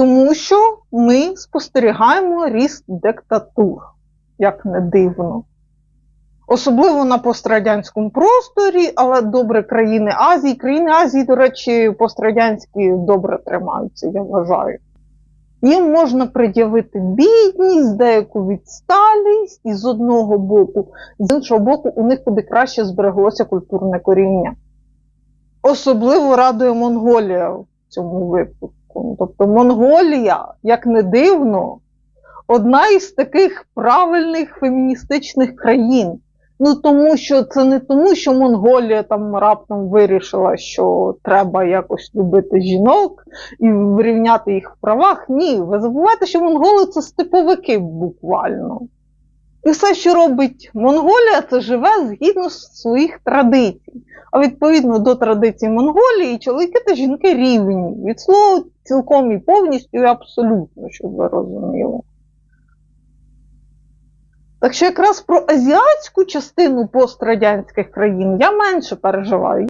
Тому що ми спостерігаємо ріст диктатур, як не дивно. Особливо на пострадянському просторі, але добре країни Азії. Країни Азії, до речі, пострадянські добре тримаються, я вважаю. Їм можна пред'явити бідність, деяку відсталість, і з одного боку, з іншого боку, у них куди краще збереглося культурне коріння. Особливо радує Монголія в цьому випадку. Тобто Монголія, як не дивно, одна із таких правильних феміністичних країн. Ну тому що це не тому, що Монголія там раптом вирішила, що треба якось любити жінок і врівняти їх в правах. Ні, ви забуваєте, що монголи це степовики буквально. І все, що робить Монголія, це живе згідно своїх традицій. А відповідно до традиції Монголії, чоловіки та жінки рівні. Від слова цілком і повністю і абсолютно, щоб ви розуміли. Так що якраз про азіатську частину пострадянських країн я менше переживаю.